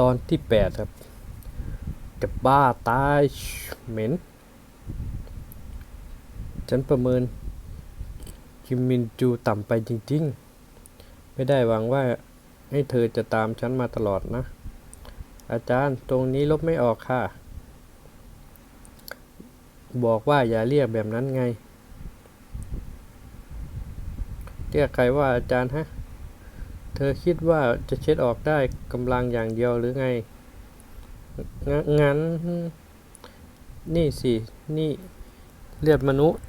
ตอนที่แปดครับ จะบ้าตายเหม็น ฉันประเมินคิมมินจูต่ำไปจริงๆ ไม่ได้หวังว่าให้เธอจะตามฉันมาตลอดนะ อาจารย์ตรงนี้ลบไม่ออกค่ะ บอกว่าอย่าเรียกแบบนั้นไง เรียกใครว่าอาจารย์ฮะ ธอคิดว่าจะเช็ดออกได้กำลังอย่างเดียวหรือไงงงั้น นี่สิ นี่เลือดมนุษย์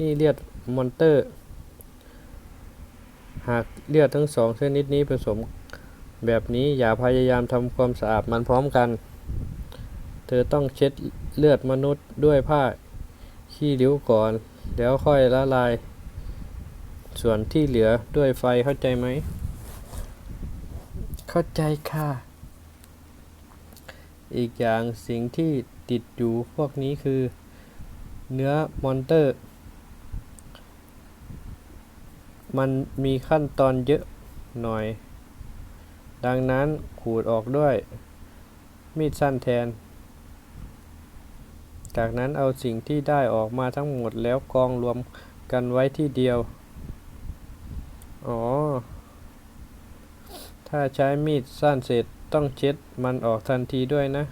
นี่เลือดมอนเตอร์ หากเลือดทั้งสองชนิดนี้ผสมแบบนี้อย่าพยายามทำความสะอาดมันพร้อมกัน เธอต้องเช็ดเลือดมนุษย์ด้วยผ้าขี้ริ้วก่อน แล้วค่อยละลาย ส่วนที่เหลือด้วยไฟเข้าใจไหม เข้าใจค่ะ อีกอย่างสิ่งที่ติดอยู่พวกนี้คือ เนื้อมอนเตอร์ มันมีขั้นตอนเยอะหน่อย ดังนั้นขูดออกด้วย มีดสั้นแทน จากนั้นเอาสิ่งที่ได้ออกมาทั้งหมดแล้วกองรวมกันไว้ที่เดียว อ๋อ ถ้าใช้มีดสั้นเสร็จต้องเช็ดมันออกทันทีด้วยนะ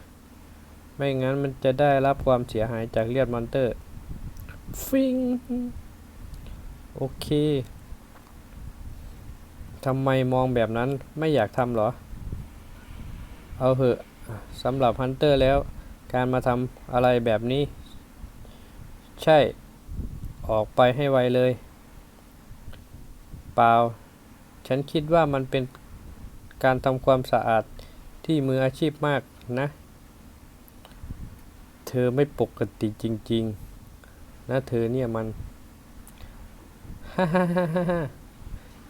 ไม่งั้นมันจะได้รับความเสียหายจากเลือดมอนเตอร์ ฟิง โอเค ทำไมมองแบบนั้นไม่อยากทำหรอ เอาเหอะสำหรับฮันเตอร์แล้ว การมาทำอะไรแบบนี้ ใช่ ออกไปให้ไวเลย เปล่า ฉันคิดว่ามันเป็นการทำความสะอาดที่มืออาชีพมากนะ เธอไม่ปกติจริงๆ นะเธอเนี่ยมัน ฮ่าฮ่าฮ่าฮ่า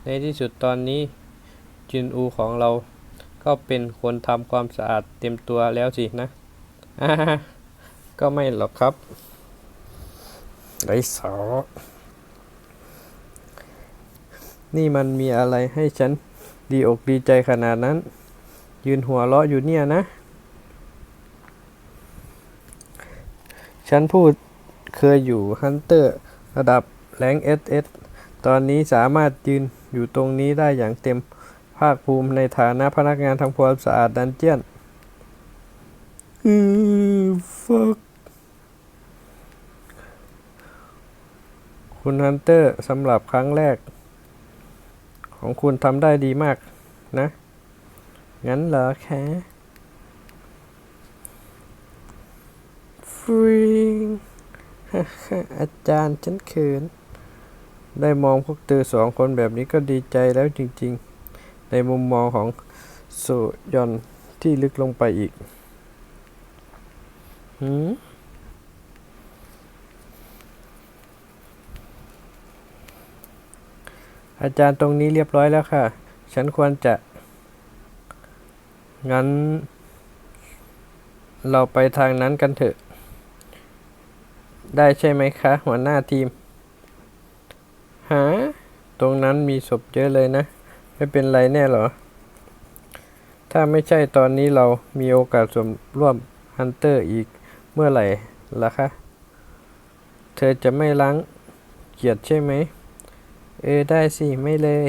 ในที่สุดตอนนี้ จินอูของเราก็เป็นคนทำความสะอาดเต็มตัวแล้วสินะ ก็ไม่หรอกครับไรสอ นี่มันมีอะไรให้ฉันดีอกดีใจขนาดนั้น ยืนหัวเราะอยู่เนี่ยนะ ฉันพูดเคยอยู่ฮันเตอร์ระดับแรงเอสเอสตอนนี้สามารถยืนอยู่ตรงนี้ได้อย่างเต็มภาคภูมิในฐานะพนักงานทำความสะอาดดันเจียนอือ fuck คุณฮันเตอร์สำหรับครั้งแรก ของคุณทำได้ดีมากนะ งั้นเหรอแค่ฟริงอาจารย์ฉันเขิน ได้มองพวกเธอสองคนแบบนี้ก็ดีใจแล้วจริงๆ ในมุมมองของโซยอนที่ลึกลงไปอีก หืม อาจารย์ตรงนี้เรียบร้อยแล้วค่ะ ฉันควรจะ งั้น เราไปทางนั้นกันเถอะ ได้ใช่ไหมคะ หัวหน้าทีม หา ตรงนั้นมีศพเยอะเลยนะ ไม่เป็นไรแน่หรอ ถ้าไม่ใช่ตอนนี้เรามีโอกาสสมร่วมฮันเตอร์อีกเมื่อไหร่ล่ะคะ เธอจะไม่ล้างเกียรติใช่ไหม เออ ได้สิ ไม่เลย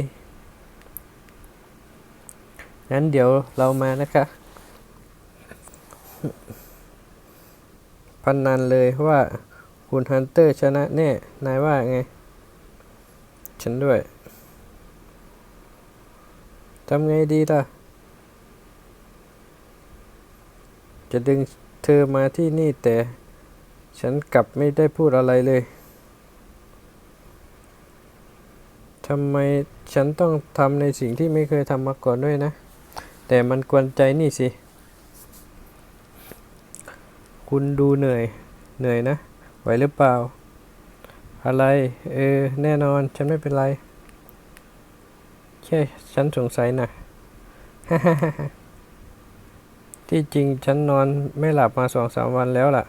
งั้นเดี๋ยวเรามานะคะพันนันเลยว่าคุณฮันเตอร์ชนะแน่ นายว่าไง ฉันด้วยทำไงดีล่ะ จะดึงเธอมาที่นี่แต่ ฉันกลับไม่ได้พูดอะไรเลย ทำไมฉันต้องทำในสิ่งที่ไม่เคยทำมาก่อนด้วยนะ แต่มันกวนใจนี่สิ คุณดูเหนื่อย เหนื่อยนะ ไหวหรือเปล่า อะไร เออ แน่นอน ฉันไม่เป็นไร แค่ฉันสงสัยนะที่จริงฉันนอนไม่หลับมาสองสามวันแล้วล่ะ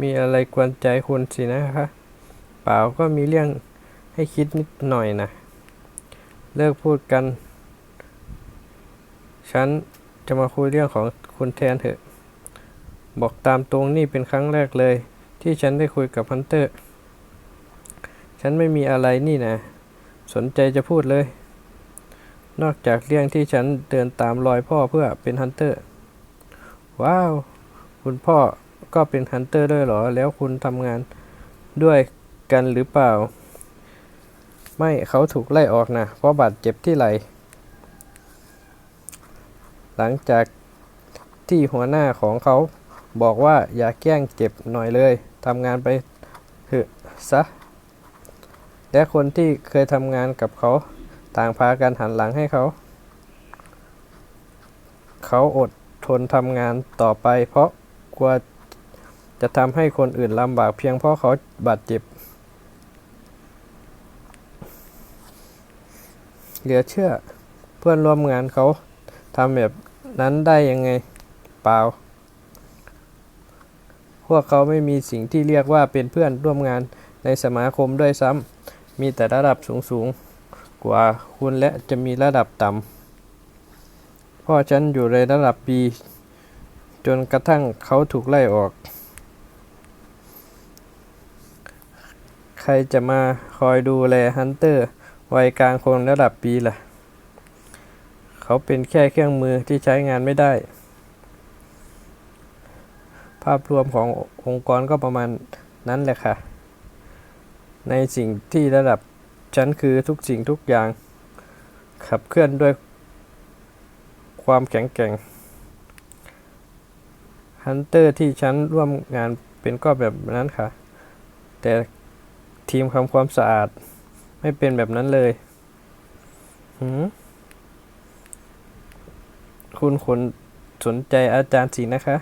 มีอะไรกวนใจคุณสินะคะเปล่าก็มีเรื่องให้คิดนิดหน่อยนะ เลิกพูดกัน ฉันจะมาคุยเรื่องของคุณแทนเถอะ บอกตามตรงนี่เป็นครั้งแรกเลย ที่ฉันได้คุยกับฮันเตอร์ ฉันไม่มีอะไรนี่นะ สนใจจะพูดเลย นอกจากเรื่องที่ฉันเดินตามรอยพ่อเพื่อเป็นฮันเตอร์ ว้าว คุณพ่อก็เป็นฮันเตอร์ด้วยเหรอ แล้วคุณทำงานด้วยกันหรือเปล่า ไม่เขาถูกไล่ออกนะ เพราะบาดเจ็บที่ไหล่หลังจากที่หัวหน้าของเขาบอกว่าอย่าแกล้งเจ็บหน่อยเลยทำงานไปเถอะซะ และคนที่เคยทำงานกับเขาต่างพากันหันหลังให้เขา เขาอดทนทำงานต่อไปเพราะกลัวจะทำให้คนอื่นลำบากเพียงเพราะเขาบาดเจ็บ เหลือเชื่อเพื่อนร่วมงานเขาทำแบบนั้นได้ยังไงเปล่า พวกเขาไม่มีสิ่งที่เรียกว่าเป็นเพื่อนร่วมงานในสมาคมด้วยซ้ำมีแต่ระดับสูงๆกว่าคุณและจะมีระดับต่ำพ่อฉันอยู่ในระดับปีจนกระทั่งเขาถูกไล่ออก ใครจะมาคอยดูแลฮันเตอร์ วัยกลางคนระดับปีล่ะ เขาเป็นแค่เครื่องมือที่ใช้งานไม่ได้ ภาพรวมขององค์กรก็ประมาณนั้นแหละค่ะ ในสิ่งที่ระดับฉันคือทุกสิ่งทุกอย่าง ขับเคลื่อนด้วยความแข็งแกร่งฮันเตอร์ที่ฉันร่วมงานเป็นก็แบบนั้นค่ะ แต่ทีมทำความสะอาด ไม่เป็นแบบนั้นเลยหืมคุณคนสนใจอาจารย์สินะคะ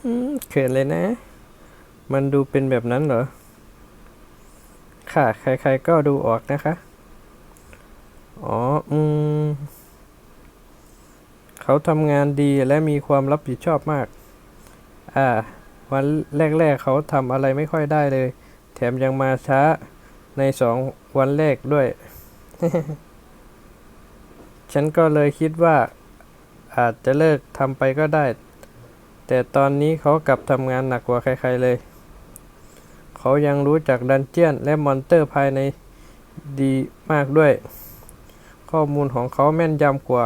หืมเขินเลยนะ มันดูเป็นแบบนั้นเหรอ ค่ะ ใครๆก็ดูออกนะคะ อ๋อ อืม เขาทำงานดีและมีความรับผิดชอบมาก อ่า วันแรกๆเขาทำอะไรไม่ค่อยได้เลย แถมยังมาช้าในสองวันแรกด้วย ฉันก็เลยคิดว่าอาจจะเลิกทำไปก็ได้ แต่ตอนนี้เขากลับทำงานหนักกว่าใคร ๆเลย เขายังรู้จักดันเจียนและมอนเตอร์ภายในดีมากด้วย ข้อมูลของเขาแม่นยำกว่า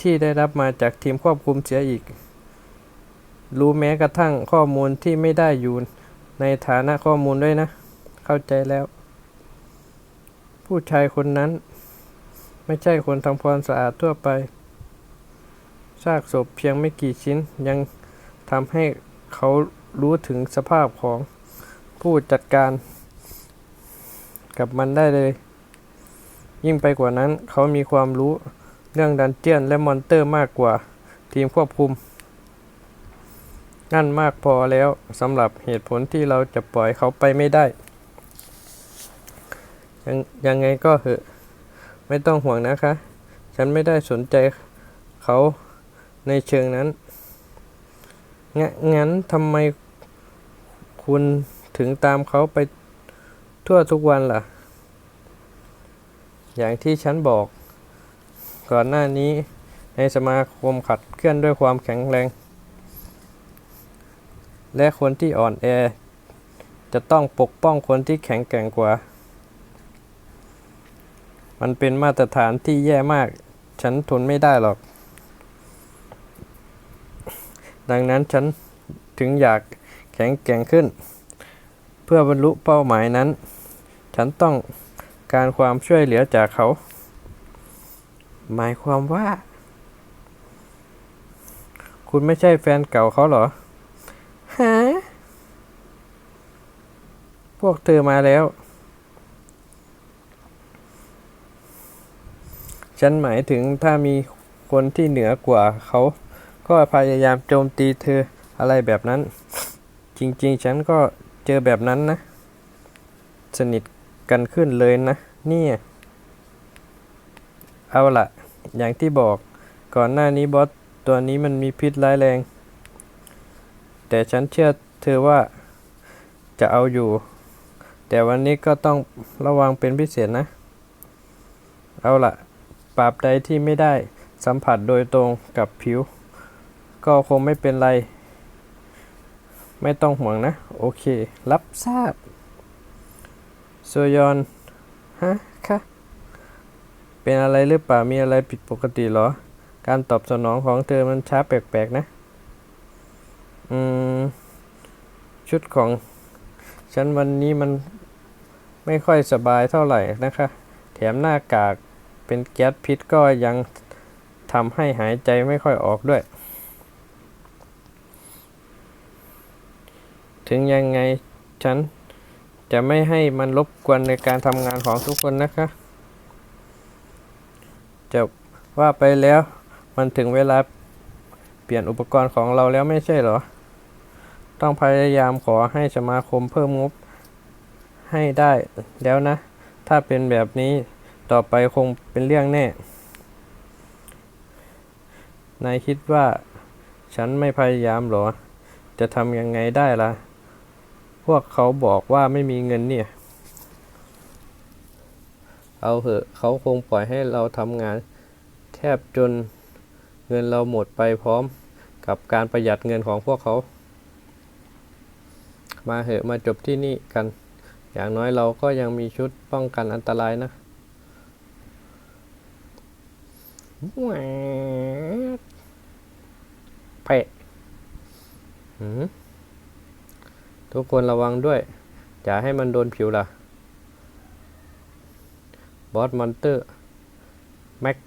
ที่ได้รับมาจากทีมควบคุมเสียอีก รู้แม้กระทั่งข้อมูลที่ไม่ได้อยู่ ในฐานะข้อมูลด้วยนะ เข้าใจแล้ว ผู้ชายคนนั้น ไม่ใช่คนทำความสะอาดทั่วไปซากศพเพียงไม่กี่ชิ้นยังทำให้เขารู้ถึงสภาพของผู้จัดการ กับมันได้เลย ยิ่งไปกว่านั้นเขามีความรู้เรื่องดันเจียนและมอนเตอร์มากกว่าทีมควบคุม นั่นมากพอแล้วสำหรับเหตุผลที่เราจะปล่อยเขาไปไม่ได้ ยังยังไงก็เหอะ ไม่ต้องห่วงนะคะ ฉันไม่ได้สนใจเขาในเชิงนั้น งงั้นทำไมคุณถึงตามเขาไปทั่วทุกวันล่ะ อย่างที่ฉันบอก ก่อนหน้านี้ในสมาคมขัดเคลื่อนด้วยความแข็งแรง และคนที่อ่อนแอ จะต้องปกป้องคนที่แข็งแกร่งกว่า มันเป็นมาตรฐานที่แย่มาก ฉันทนไม่ได้หรอก ดังนั้นฉันถึงอยากแข็งแกร่งขึ้น เพื่อบรรลุเป้าหมายนั้น ฉันต้องการความช่วยเหลือจากเขา หมายความว่า คุณไม่ใช่แฟนเก่าเขาเหรอ ฮะพวกเธอมาแล้ว ฉันหมายถึงถ้ามีคนที่เหนือกว่าเขา ก็พยายามโจมตีเธออะไรแบบนั้น จริงๆ ฉันก็เจอแบบนั้นนะ สนิทกันขึ้นเลยนะ เนี่ย เอาละอย่างที่บอกก่อนหน้านี้บอสตัวนี้มันมีพิษร้ายแรง แต่ฉันเชื่อเธอว่าจะเอาอยู่ แต่วันนี้ก็ต้องระวังเป็นพิเศษนะ เอาละปราบใดที่ไม่ได้สัมผัสโดยตรงกับผิว ก็คงไม่เป็นไร ไม่ต้องห่วงนะ โอเค รับทราบโซยอนฮะคะเป็นอะไรหรือเปล่ามีอะไรผิดปกติหรอ การตอบสนองของเธอมันช้าแปลกๆนะ อืม ชุดของฉันวันนี้มันไม่ค่อยสบายเท่าไหร่นะคะ แถมหน้ากากเป็นแก๊สพิษก็ยังทำให้หายใจไม่ค่อยออกด้วย ถึงยังไงฉันจะไม่ให้มันรบกวนในการทำงานของทุกคนนะคะ จะว่าไปแล้วมันถึงเวลาเปลี่ยนอุปกรณ์ของเราแล้วไม่ใช่เหรอ ต้องพยายามขอให้สมาคมเพิ่มงบให้ได้แล้วนะ ถ้าเป็นแบบนี้ต่อไปคงเป็นเรื่องแน่ นายคิดว่า ฉันไม่พยายามหรอ จะทำยังไงได้ล่ะ พวกเขาบอกว่าไม่มีเงินเนี่ย เอาเหอะเขาคงปล่อยให้เราทำงาน แทบจนเงินเราหมดไปพร้อมกับการประหยัดเงินของพวกเขา มาเหอะมาจบที่นี่กัน อย่างน้อยเราก็ยังมีชุดป้องกันอันตรายนะแหวดเพะทุกคนระวังด้วย อย่าให้มันโดนผิวล่ะ บอสมอนเตอร์ แม็ก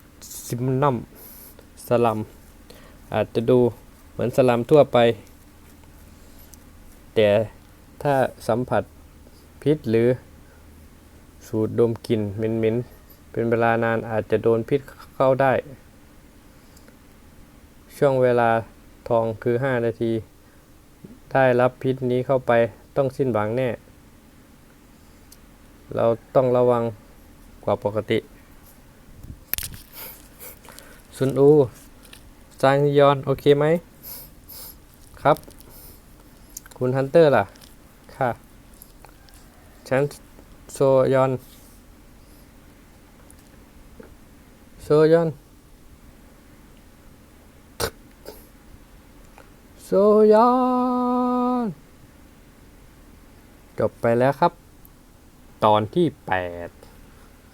ซิมนัม สลัม อาจจะดูเหมือนสลัมทั่วไป แต่ ถ้าสัมผัสพิษหรือสูดดมกลิ่นเหม็นๆ เป็นเวลานานอาจจะโดนพิษเข้าได้ ช่วงเวลาทองคือ 5 นาที ได้รับพิษนี้เข้าไปต้องสิ้นหวังแน่ เราต้องระวังกว่าปกติซุนอูซางยอน โอเคไหม ครับ คุณฮันเตอร์ล่ะ ค่ะฉันโซยอน โซยอน โซยอน จบไปแล้วครับ ตอนที่ 8